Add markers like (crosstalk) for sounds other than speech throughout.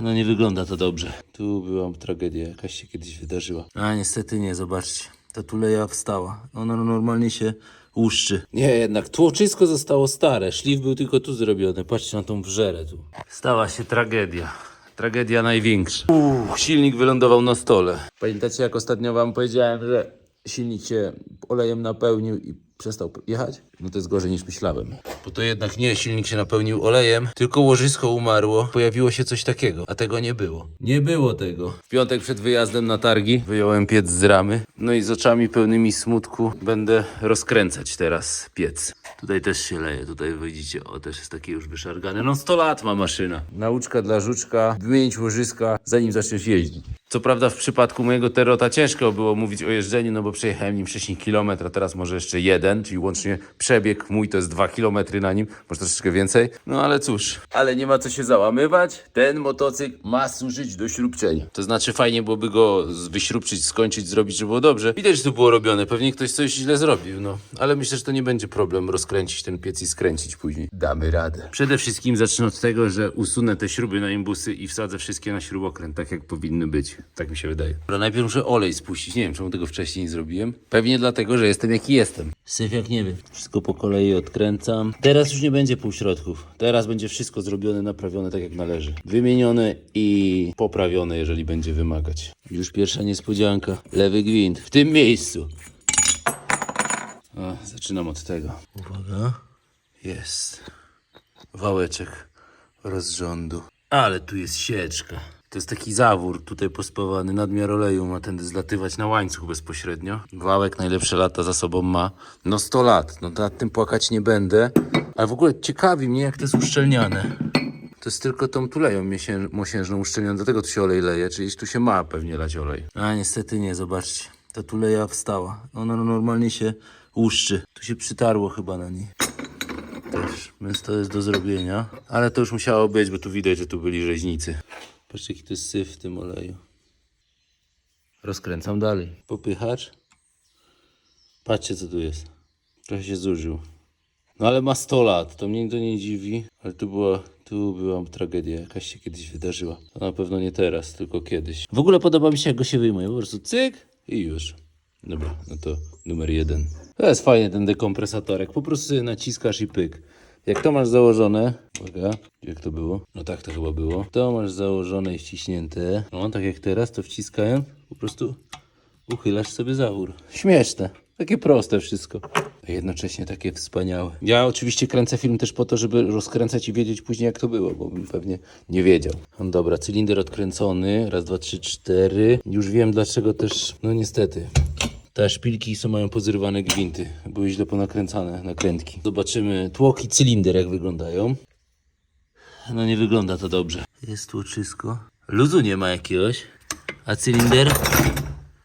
No nie wygląda to dobrze. Tu była tragedia, jakaś się kiedyś wydarzyła. A niestety nie, zobaczcie. Ta tuleja wstała. Ona normalnie się łuszczy. Nie, jednak tłoczysko zostało stare. Szlif był tylko tu zrobiony. Patrzcie na tą wrzerę tu. Stała się tragedia. Tragedia największa. Uuu, silnik wylądował na stole. Pamiętacie, jak ostatnio wam powiedziałem, że silnik się olejem napełnił i przestał jechać? No to jest gorzej niż myślałem. Bo to jednak nie silnik się napełnił olejem, tylko łożysko umarło. Pojawiło się coś takiego, a tego nie było. Nie było tego. W piątek przed wyjazdem na targi wyjąłem piec z ramy. No i z oczami pełnymi smutku będę rozkręcać teraz piec. Tutaj też się leje, tutaj widzicie, o też jest taki już wyszargany. No 100 lat ma maszyna. Nauczka dla żuczka, wymienić łożyska, zanim zaczniesz jeździć. Co prawda w przypadku mojego Terota ciężko było mówić o jeżdżeniu, no bo przejechałem nim wcześniej kilometr, a teraz może jeszcze jeden, czyli łącznie przebieg mój to jest dwa kilometry na nim, może troszeczkę więcej. No ale cóż, ale nie ma co się załamywać. Ten motocykl ma służyć do śrubczenia. To znaczy fajnie byłoby go wyśrubczyć, skończyć, zrobić, żeby było dobrze. Widać, że to było robione, pewnie ktoś coś źle zrobił, no. Ale myślę, że to nie będzie problem rozkręcić ten piec i skręcić później. Damy radę. Przede wszystkim zacznę od tego, że usunę te śruby na imbusy i wsadzę wszystkie na śrubokręt, tak jak powinny być. Tak mi się wydaje. Ale najpierw muszę olej spuścić. Nie wiem, czemu tego wcześniej nie zrobiłem. Pewnie dlatego, że jestem jaki jestem. Syf jak nie wiem. Wszystko po kolei odkręcam. Teraz już nie będzie półśrodków. Teraz będzie wszystko zrobione, naprawione tak jak należy. Wymienione i poprawione, jeżeli będzie wymagać. Już pierwsza niespodzianka. Lewy gwint. W tym miejscu. A, zaczynam od tego. Uwaga. Jest. Wałeczek rozrządu. Ale tu jest sieczka. To jest taki zawór tutaj pospawany, nadmiar oleju ma tędy zlatywać na łańcuch bezpośrednio. Wałek najlepsze lata za sobą ma. No 100 lat, no nad tym płakać nie będę. Ale w ogóle ciekawi mnie jak to jest uszczelniane. To jest tylko tą tuleją mosiężną uszczelnione, dlatego tu się olej leje, czyli tu się ma pewnie lać olej. A niestety nie, zobaczcie. Ta tuleja wstała. Ona normalnie się łuszczy. Tu się przytarło chyba na niej też, więc to jest do zrobienia. Ale to już musiało być, bo tu widać, że tu byli rzeźnicy. Patrzcie, jaki to jest syf w tym oleju. Rozkręcam dalej. Popychacz. Patrzcie, co tu jest. Trochę się zużył. No ale ma 100 lat, to mnie to nie dziwi. Ale tu była, tu była tragedia, jakaś się kiedyś wydarzyła. To na pewno nie teraz, tylko kiedyś. W ogóle podoba mi się, jak go się wyjmuje. Po prostu cyk i już. Dobra, no to numer jeden. To jest fajny ten dekompresatorek. Po prostu naciskasz i pyk. Jak to masz założone, uwaga, jak to było? No tak to chyba było. To masz założone i wciśnięte. No tak jak teraz, to wciskając, po prostu uchylasz sobie zawór. Śmieszne. Takie proste wszystko. A jednocześnie takie wspaniałe. Ja oczywiście kręcę film też po to, żeby rozkręcać i wiedzieć później jak to było, bo bym pewnie nie wiedział. No dobra, cylinder odkręcony. Raz, dwa, trzy, cztery. Już wiem dlaczego też, no niestety. Te szpilki są mają pozrywane gwinty. Były źle ponakręcane nakrętki. Zobaczymy tłok i cylinder jak wyglądają. No nie wygląda to dobrze. Jest tłoczysko. Luzu nie ma jakiegoś. A cylinder?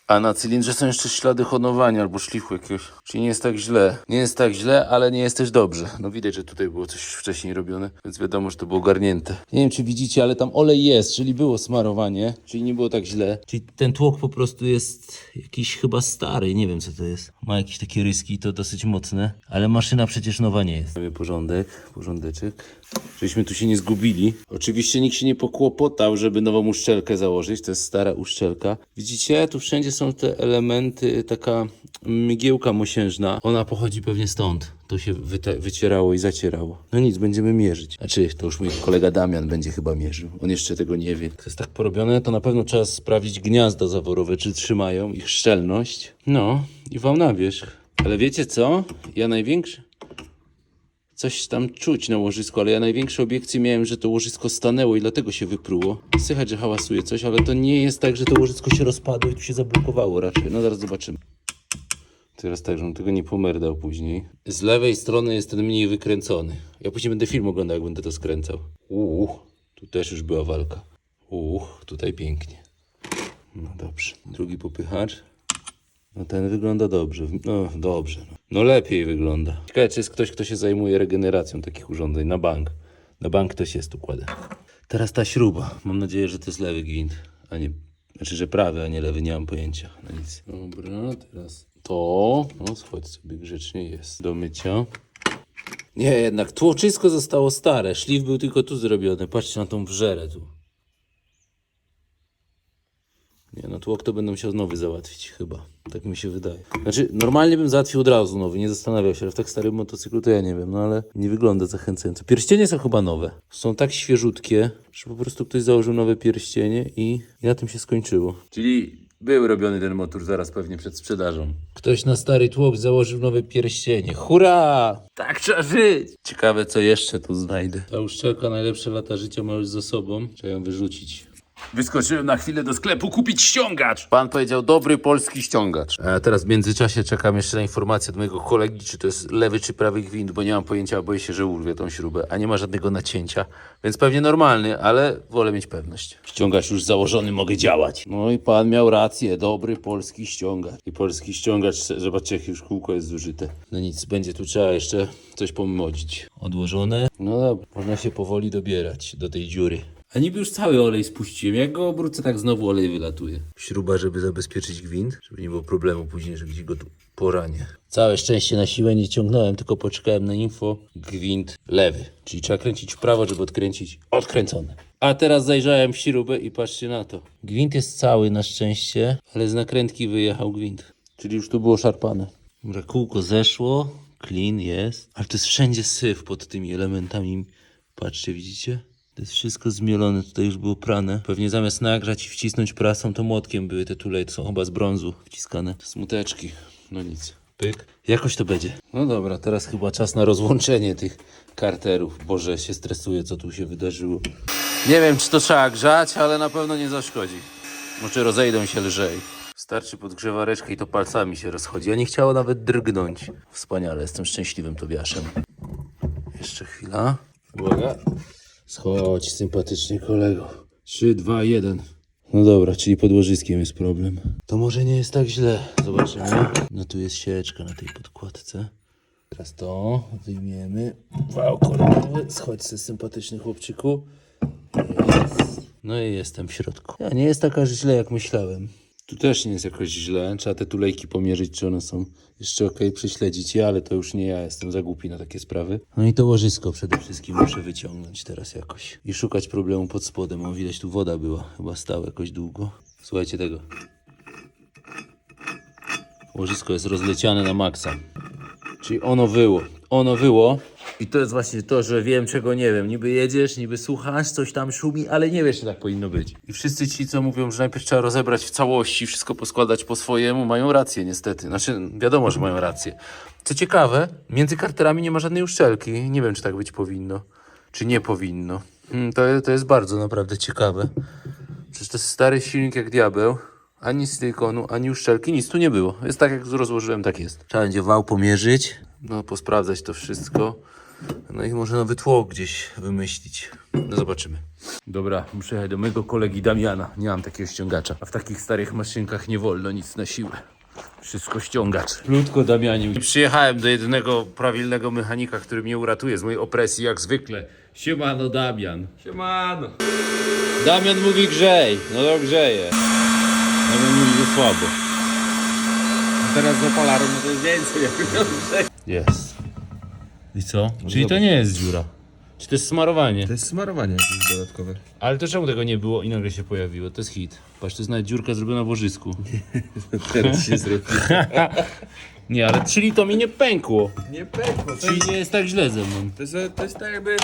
A na cylindrze są jeszcze ślady honowania albo szlifu jakiegoś. Czyli nie jest tak źle. Nie jest tak źle, ale nie jest też dobrze. No widać, że tutaj było coś wcześniej robione, więc wiadomo, że to było ogarnięte. Nie wiem, czy widzicie, ale tam olej jest, czyli było smarowanie, czyli nie było tak źle. Czyli ten tłok po prostu jest jakiś chyba stary, nie wiem co to jest. Ma jakieś takie ryski, to dosyć mocne, ale maszyna przecież nowa nie jest. Mamy porządek, porządeczek. Żebyśmy tu się nie zgubili. Oczywiście nikt się nie pokłopotał, żeby nową uszczelkę założyć. To jest stara uszczelka. Widzicie, tu wszędzie są te elementy, taka mgiełka mosiężna. Ona pochodzi pewnie stąd. To się wycierało i zacierało. No nic, będziemy mierzyć. Znaczy, to już mój kolega Damian będzie chyba mierzył. On jeszcze tego nie wie. To jest tak porobione, to na pewno trzeba sprawdzić gniazda zaworowe, czy trzymają, ich szczelność. No, i wał na wierzch. Ale wiecie co? Ja największy coś tam czuć na łożysku, ale ja największe obiekcje miałem, że to łożysko stanęło i dlatego się wypruło. Słychać, że hałasuje coś, ale to nie jest tak, że to łożysko się rozpadło i tu się zablokowało raczej. No zaraz zobaczymy. Teraz tak, żebym tego nie pomerdał później. Z lewej strony jest ten mniej wykręcony. Ja później będę film oglądał, jak będę to skręcał. Uuu, tu też już była walka. Uuu, tutaj pięknie. No dobrze. Drugi popychacz. No ten wygląda dobrze. No dobrze. No, no lepiej wygląda. Ciekawe, czy jest ktoś, kto się zajmuje regeneracją takich urządzeń na bank. Na bank ktoś jest układa. Teraz ta śruba. Mam nadzieję, że to jest lewy gwint, a nie... Znaczy, że prawy, a nie lewy, nie mam pojęcia. No nic. Dobra, teraz to... No, schodź sobie grzecznie, jest. Do mycia. Nie, jednak tłoczysko zostało stare. Szlif był tylko tu zrobiony. Patrzcie na tą wrzerę tu. Nie, no tłok to będę musiał nowy załatwić chyba. Tak mi się wydaje. Znaczy, normalnie bym załatwił od razu nowy, nie zastanawiał się, ale w tak starym motocyklu to ja nie wiem, no ale nie wygląda zachęcająco. Pierścienie są chyba nowe. Są tak świeżutkie, że po prostu ktoś założył nowe pierścienie i, i na tym się skończyło. Czyli był robiony ten motor zaraz pewnie przed sprzedażą. Ktoś na stary tłok założył nowe pierścienie. Hurra! Tak trzeba żyć! Ciekawe, co jeszcze tu znajdę. Ta uszczelka najlepsze lata życia ma już za sobą. Trzeba ją wyrzucić. Wyskoczyłem na chwilę do sklepu kupić ściągacz. Pan powiedział dobry polski ściągacz. A teraz w międzyczasie czekam jeszcze na informację od mojego kolegi, czy to jest lewy czy prawy gwint, bo nie mam pojęcia, boję się, że urwie tą śrubę, a nie ma żadnego nacięcia, więc pewnie normalny, ale wolę mieć pewność. Ściągacz już założony, mogę działać. No i pan miał rację, dobry polski ściągacz. I polski ściągacz, zobaczcie, jakie już kółko jest zużyte. No nic, będzie tu trzeba jeszcze coś pomodzić. Odłożone. No dobra, można się powoli dobierać do tej dziury. A niby już cały olej spuściłem. Jak go obrócę, tak znowu olej wylatuje. Śruba, żeby zabezpieczyć gwint, żeby nie było problemu później, że gdzieś go tu poranie. Całe szczęście na siłę nie ciągnąłem, tylko poczekałem na info. Gwint lewy. Czyli trzeba kręcić w prawo, żeby odkręcić odkręcone. A teraz zajrzałem w śrubę i patrzcie na to. Gwint jest cały na szczęście, ale z nakrętki wyjechał gwint. Czyli już tu było szarpane. Dobra, kółko zeszło, clean jest, ale to jest wszędzie syf pod tymi elementami. Patrzcie, widzicie? To jest wszystko zmielone, tutaj już było prane. Pewnie zamiast nagrzać i wcisnąć prasą, to młotkiem były te tulej, to są chyba z brązu wciskane. Smuteczki, no nic. Pyk. Jakoś to będzie. No dobra, teraz chyba czas na rozłączenie tych karterów. Boże, się stresuję, co tu się wydarzyło. Nie wiem, czy to trzeba grzać, ale na pewno nie zaszkodzi. Może rozejdą się lżej. Starczy podgrzewareczkę i to palcami się rozchodzi. Ja nie chciało nawet drgnąć. Wspaniale, jestem szczęśliwym Tobiaszem. Jeszcze chwila. Uwaga. Schodź, sympatyczny kolego. 3, 2, 1. No dobra, czyli pod łożyskiem jest problem. To może nie jest tak źle. Zobaczymy. No tu jest sieczka na tej podkładce. Teraz to wyjmiemy. Wał kolorowy. Schodź se sympatyczny chłopczyku. Jest. No i jestem w środku. Ja, nie jest taka źle jak myślałem. Tu też nie jest jakoś źle. Trzeba te tulejki pomierzyć, czy one są jeszcze ok, prześledzić je, ale to już nie ja, jestem za głupi na takie sprawy. No i to łożysko przede wszystkim muszę wyciągnąć teraz jakoś. I szukać problemu pod spodem. O, widać tu woda była, chyba stała jakoś długo. Słuchajcie tego. Łożysko jest rozleciane na maksa. Czyli ono wyło. Ono wyło. I to jest właśnie to, że wiem, czego nie wiem. Niby jedziesz, niby słuchasz, coś tam szumi, ale nie wiesz, że tak powinno być. I wszyscy ci, co mówią, że najpierw trzeba rozebrać w całości, wszystko poskładać po swojemu, mają rację niestety. Znaczy, wiadomo, że mają rację. Co ciekawe, między karterami nie ma żadnej uszczelki. Nie wiem, czy tak być powinno, czy nie powinno. Hmm, to, to jest bardzo naprawdę ciekawe. Przecież to jest stary silnik jak diabeł. Ani silikonu, ani uszczelki, nic tu nie było. Jest tak, jak rozłożyłem, tak jest. Trzeba będzie wał pomierzyć, no posprawdzać to wszystko. No i może nowy tłok gdzieś wymyślić. No zobaczymy. Dobra, muszę jechać do mojego kolegi Damiana. Nie mam takiego ściągacza. A w takich starych maszynkach nie wolno nic na siłę. Wszystko ściągacz. Plutko Damianiu. I przyjechałem do jedynego prawilnego mechanika, który mnie uratuje z mojej opresji, jak zwykle. Siemano Damian. Siemano. Damian mówi grzej. No to grzeje. Damian mówi, że słabo. Teraz z opalarą no to jest więcej. Jak Jest. I co? Czyli to nie jest dziura. Czy to jest smarowanie? To jest smarowanie jakieś dodatkowe. Ale to czemu tego nie było i nagle się pojawiło? To jest hit. Patrz, to jest nawet dziurka zrobiona w łożysku. (laughs) Teraz się zrobi. (laughs) Nie, ale czyli to mi nie pękło. Nie pękło. To Czyli jest, nie jest tak źle ze mną. to jest, to jest tak jakby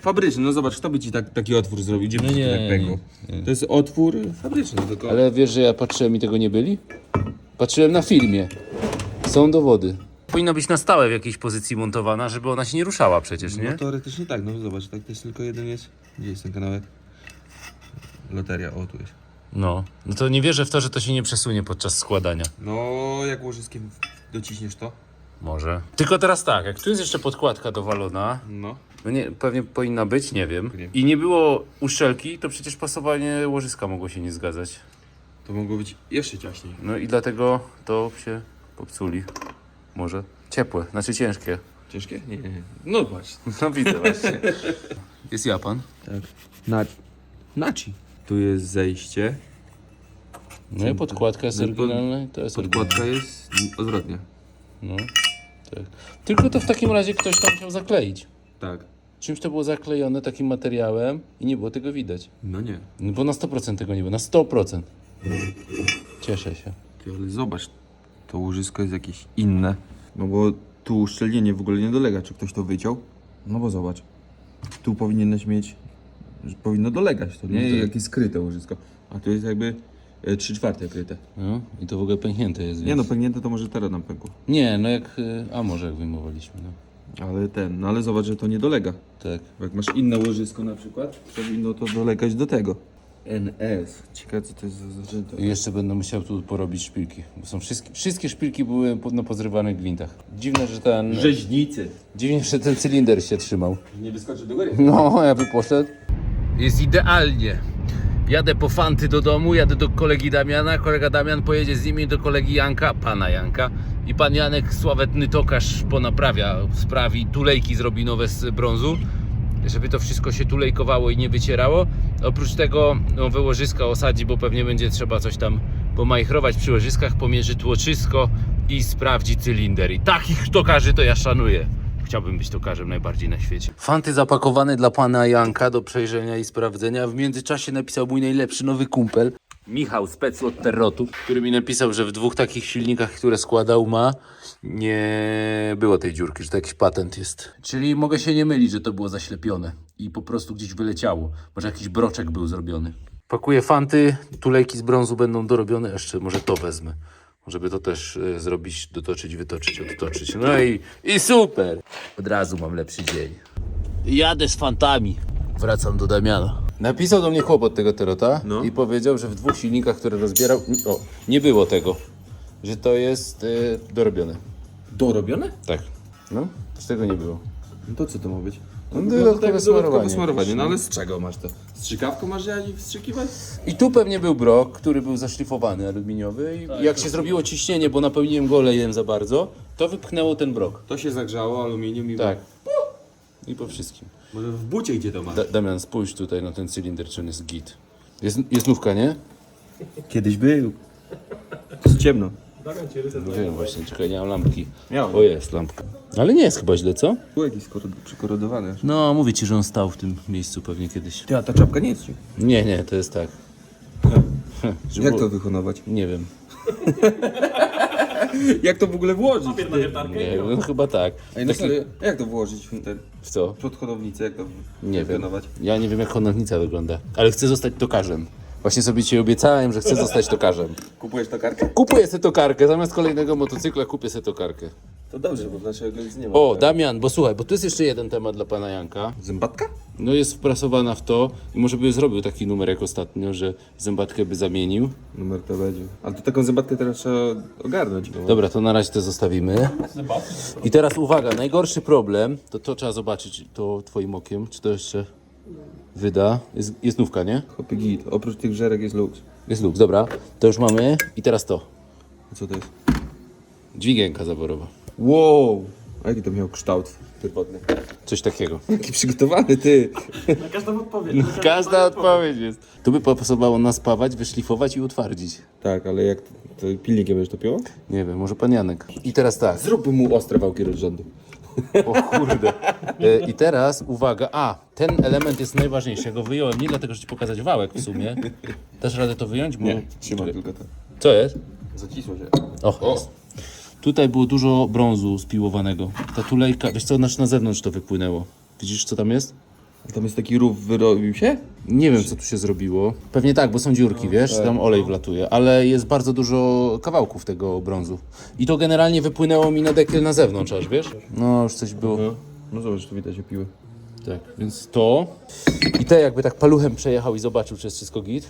fabryczny. No zobacz, kto by ci tak, taki otwór zrobił? Gdzie by No ci nie, tak pękło? To jest otwór fabryczny, tylko... Ale wiesz, że ja patrzyłem i tego nie byli? Patrzyłem na filmie. Są dowody. Powinna być na stałe w jakiejś pozycji montowana, żeby ona się nie ruszała przecież, nie? No teoretycznie tak, no zobacz, tak to jest tylko jeden jest. Gdzie jest ten kanałek? Loteria, o tu jest. No. No to nie wierzę w to, że to się nie przesunie podczas składania. No, jak łożyskiem dociśniesz to? Może. Tylko teraz tak, jak tu jest jeszcze podkładka dowalona, No. no nie, pewnie powinna być, nie wiem. Nie. I nie było uszczelki, to przecież pasowanie łożyska mogło się nie zgadzać. To mogło być jeszcze ciaśniej. No i dlatego to się popsuli. Może. Ciepłe, znaczy ciężkie. Ciężkie? Nie, nie, nie. No patrz. (laughs) No widzę właśnie. (laughs) Jest Japan. Tak. Na... Naci. Tu jest zejście. No i podkładka jest No oryginalna to jest Podkładka jest odwrotnie. No, tak. Tylko to w takim razie ktoś tam chciał zakleić. Tak. Czymś to było zaklejone takim materiałem i nie było tego widać. No nie. No bo na 100% tego nie było, na 100%. Cieszę się. Ty, ale zobacz, to łożysko jest jakieś inne. No bo tu uszczelnienie w ogóle nie dolega. Czy ktoś to wyciął? No bo zobacz. Tu powinieneś mieć, powinno dolegać to, nie? No to- Jakieś skryte łożysko. A tu jest jakby e, trzy czwarte kryte. No i to w ogóle pęknięte jest, więc... Nie no, pęknięte to może teraz nam pękło. Nie, no jak... y, A może jak wyjmowaliśmy, no. Ale ten, no ale zobacz, że to nie dolega. Tak. Bo jak masz inne łożysko na przykład, powinno to dolegać do tego. NS. Ciekawe co to jest za. I jeszcze będę musiał tu porobić szpilki. Bo są wszystkie, wszystkie szpilki były po- na pozrywanych gwintach. Dziwne, że ten... Rzeźnicy. Dziwnie, że ten cylinder się trzymał. Nie wyskoczy do góry. No, ja by poszedł. Jest idealnie. Jadę po fanty do domu, jadę do kolegi Damiana, kolega Damian pojedzie z nimi do kolegi Janka, pana Janka i pan Janek, sławetny tokarz, ponaprawia, sprawi, tulejki zrobi nowe z brązu, żeby to wszystko się tulejkowało i nie wycierało. Oprócz tego nowe łożyska osadzi, bo pewnie będzie trzeba coś tam pomajchrować przy łożyskach, pomierzy tłoczysko i sprawdzi cylinder. I takich tokarzy to ja szanuję. Chciałbym być tokarzem najbardziej na świecie. Fanty zapakowane dla pana Janka do przejrzenia i sprawdzenia. W międzyczasie napisał mój najlepszy nowy kumpel. Michał, spec od Terrotu, który mi napisał, że w dwóch takich silnikach, które składał ma, nie było tej dziurki, że to jakiś patent jest. Czyli mogę się nie mylić, że to było zaślepione i po prostu gdzieś wyleciało. Może jakiś broczek był zrobiony. Pakuję fanty, tulejki z brązu będą dorobione, jeszcze może to wezmę. Żeby to też e, zrobić, dotoczyć, wytoczyć, odtoczyć. No i, i super! Od razu mam lepszy dzień. Jadę z fantami. Wracam do Damiana. Napisał do mnie chłopot tego Terota No. i powiedział, że w dwóch silnikach, które rozbierał, o, nie było tego. Że to jest e, dorobione. Dorobione? Tak. No, z tego nie było. No to co to ma być? No, dodatkowe smarowanie. smarowanie. No ale z czego masz to? Z strzykawką masz jali wstrzykiwać? I tu pewnie był brok, który był zaszlifowany aluminiowy i jak się zrobiło ciśnienie, bo napełniłem go olejem za bardzo, to wypchnęło ten brok. To się zagrzało, aluminium i... Tak. I po wszystkim. Może w bucie gdzie to masz? Da Damian, spójrz tutaj na ten cylinder, czy on jest git. Jest, jest nówka, nie? Kiedyś był. Jest ciemno. No wiem właśnie, czekaj, nie mam lampki. Miałem. O, jest lampka. Ale nie jest chyba źle, co? Był jakiś skoro- przykorodowany. No, mówię ci, że on stał w tym miejscu pewnie kiedyś. Ty, a ta czapka nie jest ci. Nie, nie, to jest tak. (laughs) Jak było- to wyhonować? Nie wiem. (laughs) Jak to w ogóle włożyć? Nie no, chyba tak. Ej, no Taki- serio, jak to włożyć w ten W co? przod hodownicę, jak to Nie wiem. wyhonować? Ja nie wiem, jak honownica wygląda. Ale chcę zostać tokarzem. Właśnie sobie ci obiecałem, że chcę (laughs) zostać tokarzem. Kupujesz to kartę? Kupuję sobie tokarkę, zamiast kolejnego motocykla kupię sobie tokarkę. To dobrze, bo dlaczego nic nie ma. O, Damian, bo słuchaj, bo tu jest jeszcze jeden temat dla pana Janka. Zębatka? No jest wprasowana w to i może by zrobił taki numer jak ostatnio, że zębatkę by zamienił. Numer to będzie. Ale to taką zębatkę teraz trzeba ogarnąć. No. Dobra, to na razie to zostawimy. I teraz uwaga, najgorszy problem, to to trzeba zobaczyć to twoim okiem, czy to jeszcze wyda. Jest, jest nówka, nie? Chłopie git. Oprócz tych żerek jest lux. Jest luk, dobra. To już mamy. I teraz to. A co to jest? Dźwigienka zaborowa. Wow! A jaki to miał kształt pierwotny? Coś takiego. Jaki przygotowany ty! Każda odpowiedź jest. Tu by pasowało naspawać, wyszlifować i utwardzić. Tak, ale jak to, to pilnikiem będziesz topiło? Nie wiem, może pan Janek. I teraz tak. Zróbmy mu ostre wałki rozrządu. O kurde. E, I teraz uwaga. A, ten element jest najważniejszy. Ja go wyjąłem nie dlatego, że ci pokazać wałek w sumie. Dasz radę to wyjąć? Bo... Trzymaj tylko to. Co jest? Zacisło się. O, jest. Tutaj było dużo brązu spiłowanego. Ta tulejka, wiesz co, znaczy na zewnątrz to wypłynęło. Widzisz co tam jest? Tam jest taki rów, wyrobił się? Nie wiem, co tu się zrobiło. Pewnie tak, bo są dziurki, wiesz, tam olej wlatuje, ale jest bardzo dużo kawałków tego brązu. I to generalnie wypłynęło mi na dekiel na zewnątrz, aż wiesz? No, już coś było. No. No zobacz, tu widać opiły. Tak, więc to. I te jakby tak paluchem przejechał i zobaczył, czy jest wszystko git.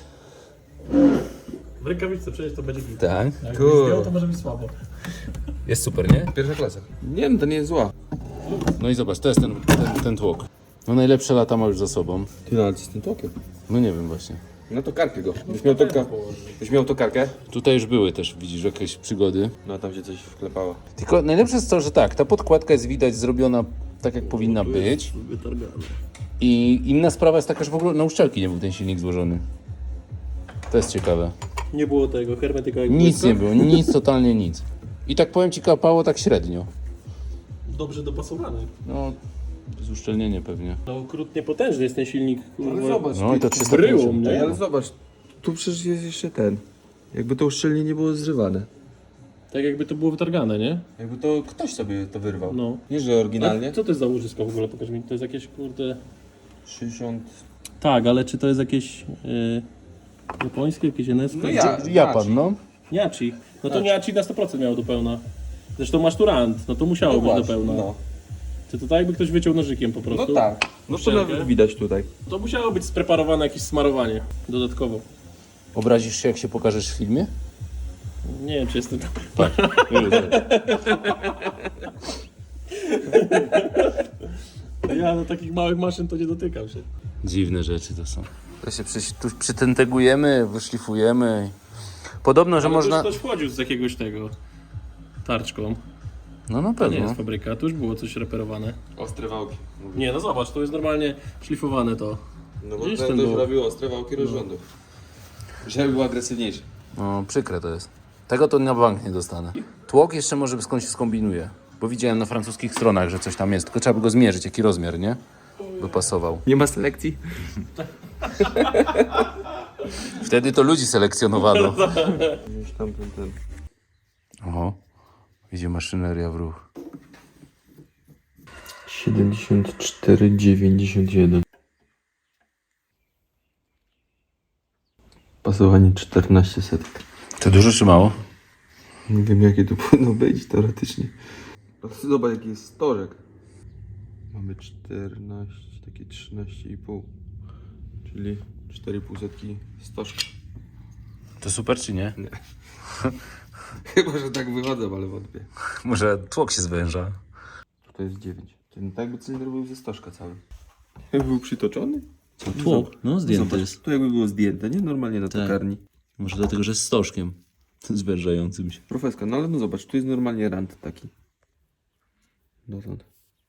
W rękawiczce przecież to będzie git. Tak. Jak Cool. zdjął, to może być słabo. Jest super, nie? Pierwsza klasa. Nie no, to nie jest zła. No i zobacz, to jest ten, ten, ten tłok. No najlepsze lata ma już za sobą. Ty no, ale co z tym tokiem? No nie wiem właśnie. No to karkę go. Byś miał, to, ka- byś miał to karkę? Tutaj już były też, widzisz, jakieś przygody. No tam się coś wklepało. Tylko najlepsze jest to, że tak, ta podkładka jest widać zrobiona tak, jak powinna być. I inna sprawa jest taka, że w ogóle na uszczelki nie był ten silnik złożony. To jest ciekawe. Nie było tego hermetyka jak Nic błyska. nie było, nic, totalnie nic. I tak powiem ci, kapało tak średnio. Dobrze dopasowany. No, jest uszczelnienie pewnie. No okrutnie potężny jest ten silnik. Kurwa. Ale zobacz, No i to Bryłą, 350. nie? Ej, ale zobacz, tu przecież jest jeszcze ten. Jakby to uszczelnienie było zrywane. Tak jakby to było wytargane, nie? Jakby to ktoś sobie to wyrwał. No. Nie, że A oryginalnie. co to jest za łożysko w ogóle? Pokaż mi. To jest jakieś kurde... 60... Tak, ale czy to jest jakieś yy, japońskie, jakieś jeneskie? No ja. Japan, no. Niaci. No to Niaci na 100% miało do pełna. Zresztą masz tu rand, no to musiało No być do właśnie, pełna. no. Czy to tak jakby ktoś wyciął nożykiem po prostu? No tak. No to Uszczelkę? nawet widać tutaj. To musiało być spreparowane jakieś smarowanie dodatkowo. Obrazisz się, jak się pokażesz w filmie? Nie wiem, czy jestem dobry. (laughs) Ja do takich małych maszyn to nie dotykam się. Dziwne rzeczy to są. To się przy, tu przytentegujemy, wyszlifujemy. Podobno, że Ale można... ktoś wchodził z jakiegoś tego tarczką. No na To nie pewno. jest fabryka, tu już było coś reperowane. Ostre wałki. Nie, no zobacz, to jest normalnie szlifowane to. No bo Gdzieś ten ten to był. robił ostre wałki rozrządów. Żeby był agresywniejszy. No przykre to jest. Tego to na bank nie dostanę. Tłok jeszcze może skądś się skombinuje. Bo widziałem na francuskich stronach, że coś tam jest. Tylko trzeba by go zmierzyć, jaki rozmiar, nie? By pasował. Nie ma selekcji? Wtedy to ludzi selekcjonowano. Już tam ten, ten. Oho. Idzie maszyneria w ruch. 74, 91. Pasowanie 14 setek. To dużo czy mało? Nie wiem jakie to (laughs) powinno być teoretycznie. Zobacz jaki jest stożek. Mamy 14, takie 13,5. Czyli 4,5 setki stożka. To super czy nie? (laughs) (laughs) Chyba, że tak wychodzą, ale wątpię. Może tłok się zwęża. Tutaj jest 9. Ten tak by cylinder był ze stożka cały. Jakby był przytoczony? Tłok? No Zobacz, to jakby było zdjęte, nie? Normalnie na Tak. tokarni. Może dlatego, że z stożkiem. (laughs) Zwężającym się. Profeska, no ale no zobacz, tu jest normalnie rant taki. Dotąd.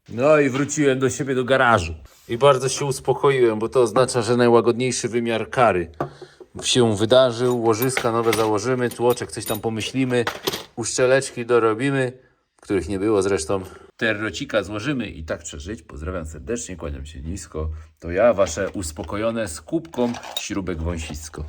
No i wróciłem do siebie do garażu. I bardzo się uspokoiłem, bo to oznacza, że najłagodniejszy wymiar kary się wydarzył. Łożyska nowe założymy, tłoczek coś tam pomyślimy, uszczeleczki dorobimy, których nie było zresztą. Terrocika złożymy i tak trzeba żyć. Pozdrawiam serdecznie, kłaniam się nisko. To ja, wasze uspokojone z śrubek wąsisko.